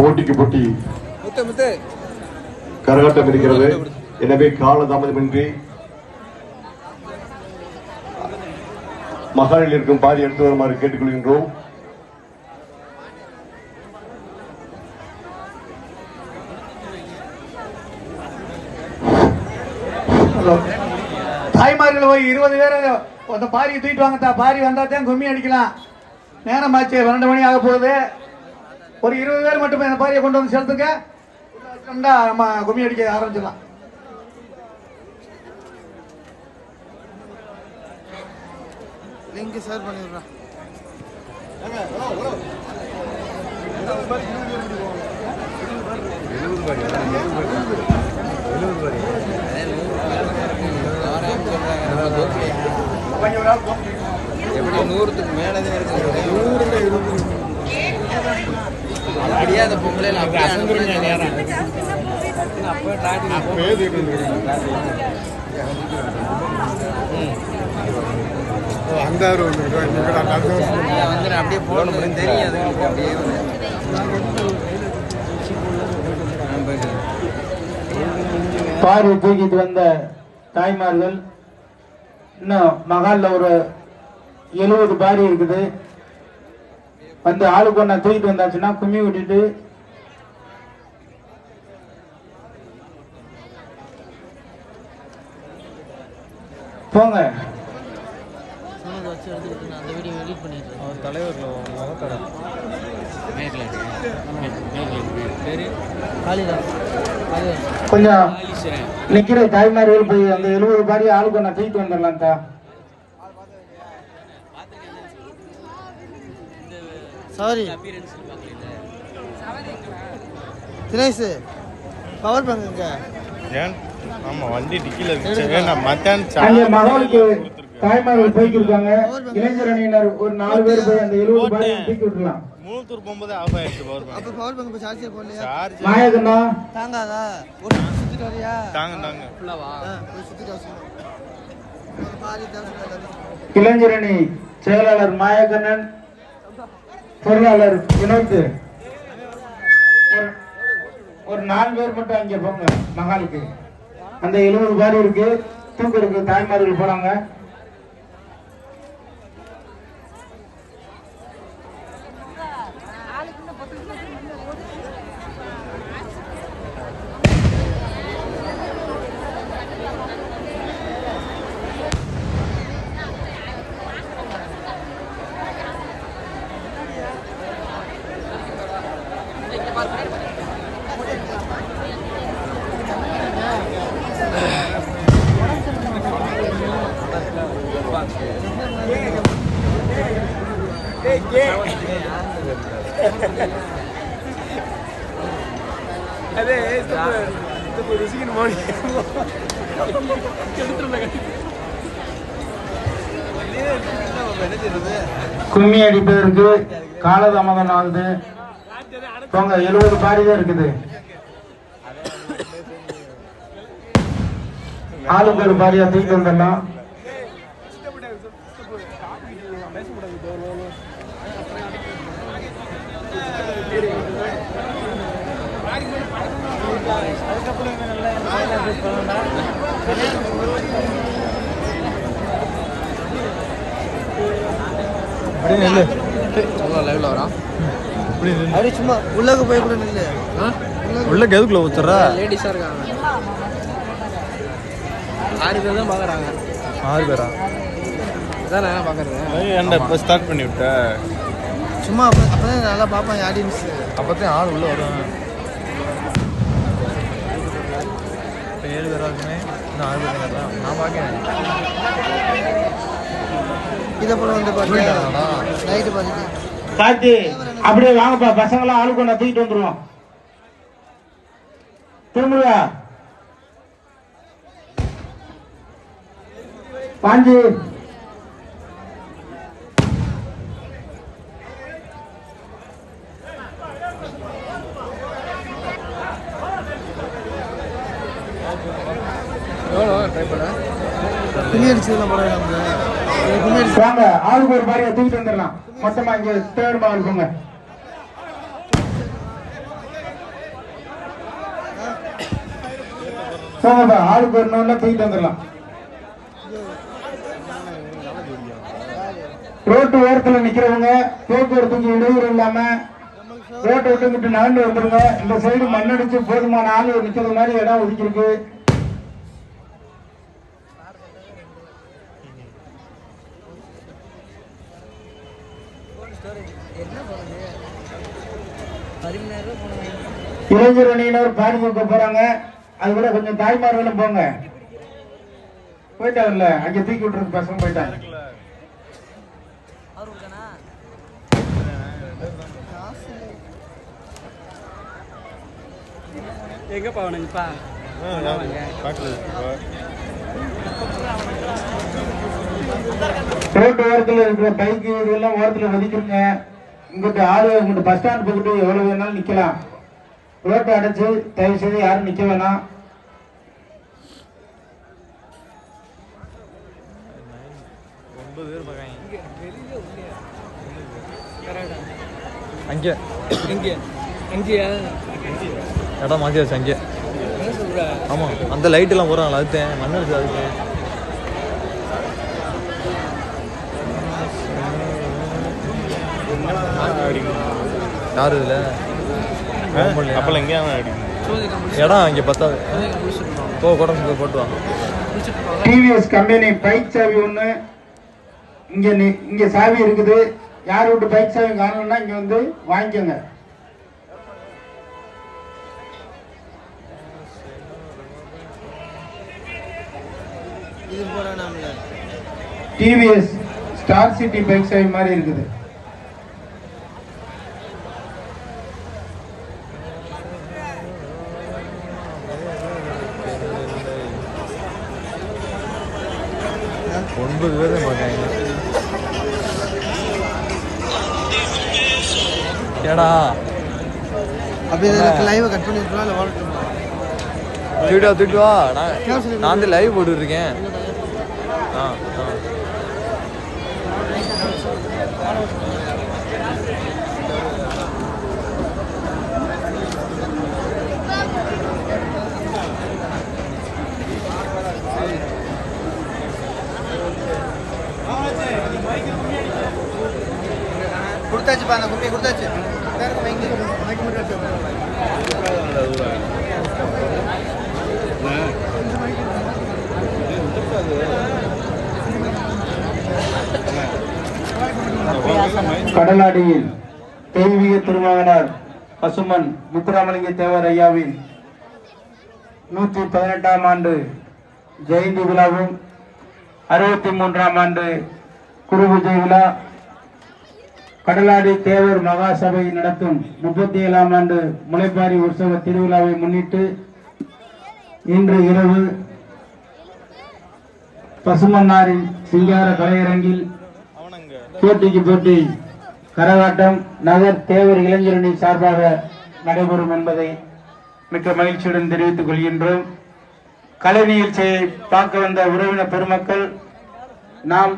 போட்டிக்கு போட்டி. கரகாட்டம் இருக்கிறது. எனவே காலதாமதமின்றி மகாலில் இருக்கும் பாதி எடுத்து வருமாறு கேட்டுக்கொள்கின்றோம். தாய்மார்கள் போய் இருபது பேர் அந்த பாரியை தூக்கிட்டு வாங்கத்தா. பாரி வந்தா தான் கும்மி அடிக்கலாம். நேரம் ஆச்சு. பன்னெண்டு மணி ஆக போகுது. ஒரு இருபது பேர் மட்டும் இந்த பாரியை கொண்டு வந்து வச்சோம்னா நம்ம கும்மி அடிக்க ஆரம்பிச்சிடலாம். லிங்க் ஷேர் பண்ணிடுறேன் எப்படி நூறுக்கு மேலதான் இருக்கு? அப்படியே அந்த வந்து நான் அப்படியே போகணும் தெரியும் அதுங்களுக்கு அப்படியே பாரி தூக்கிட்டு வந்த தாய்மார்கள் இன்னும் மகால்ல ஒரு எழுபது பாரி இருக்குது. வந்து ஆளுக்கு ஒன்றா தூக்கிட்டு வந்தாச்சுன்னா கும்மி விட்டுட்டு போங்க. கொஞ்சம் நிக்கிற தாய்மார்கள் போய் அந்த எழுபது பாரி ஆளுக்கு ஒன்றா தூக்கிட்டு வந்துடலாம் சாரி தினேஷ் பவர் பேங்க் இங்க ஏன்? ஆமாம் வண்டி டிக்கியில் இருந்துச்சு வேணாம் மத்தியானம் அங்கே சாப்பிட்டு மகாலுக்கு தாய்மார்கள் போய்க்கு இருக்காங்க இளைஞர் அணியினர் ஒரு நாலு பேர் போய் அந்த எழுபது பாரி தூக்கி விட்டுலாம் மூலத்தூர் போகும்போது ஆஃப் ஆயிடுச்சு பவர் அப்ப பவர் பேங்க் சார்ஜர் போடலையா? சார்ஜ் மாயகண்ணா தாங்காதா? ஒரு சுத்தி சுத்திட்டு வரியா? தாங்க தாங்க. ஆ, போய் சுத்திட்டு வா சும்மா. ஒரு பாதி தான் இளைஞர் அணி செயலாளர் மாயக்கண்ணன் பொருளாளர் வினோத் ஒரு- ஒரு நாலு பேர் மட்டும் அங்கே போங்க மகாலுக்கு. அந்த எழுபது பேர் இருக்கு. தூக்கு இருக்கு தாய்மார்கள் போறாங்க கும்மி அடிப்பதற்கு காலதாமதம் ஆகுது போங்க எழுபது பாரி தான் இருக்குது ஆளுக்கு ஒரு பாரியா தூக்கி வந்துடலாம் அப்படியே நெல்லு லைவ்ல வரான் அப்படி நில்லு அப்படியே சும்மா உள்ளக போய் கூட நில்லு உள்ள கெதுக்குள்ள ஊத்துறா லேடிஸா இருக்காங்க ஆறு பேர் தான் பாக்குறாங்க ஆறு பேரா இதான் நான் பாக்குறது ஏன்டா இப்போ ஸ்டார்ட் பண்ணி விட்ட சும்மா அப்ப அப்பதான் நல்லா பார்ப்பாங்க ஆடியன்ஸ் அப்போதான் ஆள் உள்ள வரும் இப்போ ஏழு பேரா இருக்குமே இன்னும் ஆறு பேர் தான் நான் பார்க்கேன் இதை போல வந்து பாத்தியா நைட்டு பார்த்துட்டு கார்த்தி அப்படியே வாங்கப்பா. பசங்களாம் ஆளுக்கு ஒண்ணா தூக்கிட்டு வந்துருவோம். திருமுருகா பாஞ்சி. துணி அடிச்சதுலாம் பரவாயில்ல தூக்கிட்டு வந்துடலாம். மொத்தமா இங்க தேர்ட் பால் போங்க போங்கப்பா ஆளுக்கு தூக்கிட்டு வந்துடலாம். ரோட்டு ஓரத்தில் நிக்கிறவங்க போக்குவரத்துக்கு இடையூறு இல்லாம ரோட்டை விட்டு நடந்து வந்துருங்க. இந்த சைடு மண்ணடிச்சு போதுமான ஆள் நிக்கிறது மாதிரி இடம் ஒதுக்கிருக்கு இளைஞர் அணியினர் பாடி தூக்க போறாங்க அது கூட கொஞ்சம் தாய்மார்களும் போங்க. போயிட்டாங்கல்ல அங்க தூக்கி விட்டுருக்கு பசங்க போயிட்டாங்க. எங்கப்பா அவனுங்கப்பா ரோட்டு ஓரத்துல இருக்கிற பைக்கு இதெல்லாம் ஓரத்துல ஒதுக்கிருங்க. இங்கிட்ட ஆளு இங்கிட்ட பஸ் ஸ்டாண்ட் போக்கிட்டு எவ்வளவு வேணாலும் நிக்கலாம். ரோட்டை அடைச்சு தயவு செய்து யாரும் நிக்க வேணாம். அங்கே. எங்கே எங்கேயா இடம் மாற்றியாச்சு அங்கே. என்ன சொல்ற? ஆமாம் அந்த லைட்டெல்லாம் போடுறாங்களா அதுத்தேன் மண் அடிச்சு அதுத்தேன் யார் இதில் அப்பல எங்கேயா அடிக்கும் சோதி கம்பெனி இடம் இங்கே பத்தாது. போ குடம் போய் போட்டு வாங்க டிவிஎஸ் கம்பெனி பைக் சாவி ஒண்ணு. இங்க நி- இங்க சாவி இருக்குது. யார் விட்டு பைக் சாவி காணலன்னா இங்க வந்து வாங்கிக்கோங்க. டிவிஎஸ் ஸ்டார் சிட்டி பைக் சாவி மாதிரி இருக்குது. ஒன்பது பேர் பார்க்காங்க ஏடா. அப்படியே லைவ் கட் பண்ணி விட்டுலாம் இல்லை தூக்கிட்டு வா தூக்கிட்டு வா நான் நான் வந்து லைவ் போட்டுட்டு இருக்கேன் ஆ ஆ. கொடுத்தாச்சுப்பா அந்த கொடுத்தாச்சு. கடலாடியில் தெய்வீக திருமகனார் பசுமன் முத்துராமலிங்க தேவர் ஐயாவின் நூத்தி பதினெட்டாம் ஆண்டு ஜெயந்தி விழாவும் அறுபத்தி மூன்றாம் ஆண்டு குரு விஜய் விழா கடலாடி தேவர் மகாசபை நடத்தும் முப்பத்தி ஏழாம் ஆண்டு முளைப்பாரி உற்சவ திருவிழாவை முன்னிட்டு இன்று இரவு பசுமன்னாரின் சிங்கார கலையரங்கில் போட்டிக்கு போட்டி கரகாட்டம் நகர் தேவர் இளைஞரணி சார்பாக நடைபெறும் என்பதை மிக்க மகிழ்ச்சியுடன் தெரிவித்துக் கொள்கின்றோம். கலை நிகழ்ச்சியை பார்க்க வந்த உறவினர் பெருமக்கள் நாம்